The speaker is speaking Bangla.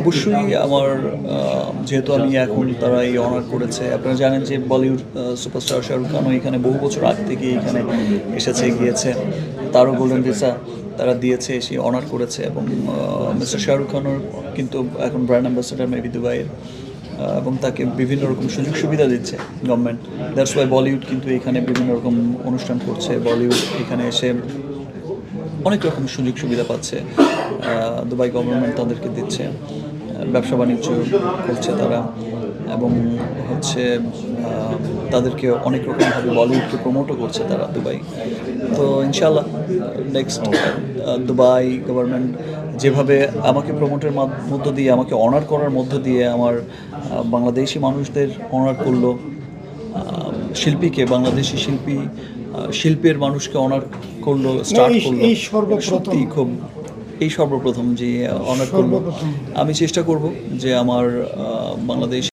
অবশ্যই আমার যেহেতু আমি এখন তারা এই অনার করেছে, আপনারা জানেন যে বলিউড সুপারস্টার শাহরুখ খানও এখানে বহু বছর আগ থেকে এখানে এসেছে, গিয়েছে। তারও গোল্ডেন ভিসা তারা দিয়েছে সে অনার করেছে এবং মিস্টার শাহরুখ খানও কিন্তু এখন ব্র্যান্ড অ্যাম্বাসেডার মেবি দুবাইয়ের এবং তাকে বিভিন্ন রকম সুযোগ সুবিধা দিচ্ছে গভর্নমেন্ট দ্যাটস ওয়াই বলিউড কিন্তু এখানে বিভিন্ন রকম অনুষ্ঠান করছে। বলিউড এখানে এসে অনেক রকম সুযোগ সুবিধা পাচ্ছে দুবাই গভর্নমেন্ট তাদেরকে দিচ্ছে ব্যবসা বাণিজ্য করছে তারা এবং হচ্ছে তাদেরকে অনেক রকমভাবে বলিউডকে প্রমোটও করছে তারা দুবাই তো ইনশাল্লাহ নেক্সট দুবাই গভর্নমেন্ট যেভাবে আমাকে প্রমোটের মধ্য দিয়ে আমাকে অনার করার মধ্য দিয়ে আমার বাংলাদেশি মানুষদের অনার করল শিল্পীকে বাংলাদেশি শিল্পী শিল্পের মানুষকে অনার করল স্টার্ট করল। এই সর্বপ্রথম। সত্যি খুব এই সর্বপ্রথম যে অনার করল। আমি চেষ্টা করব যে আমার বাংলাদেশ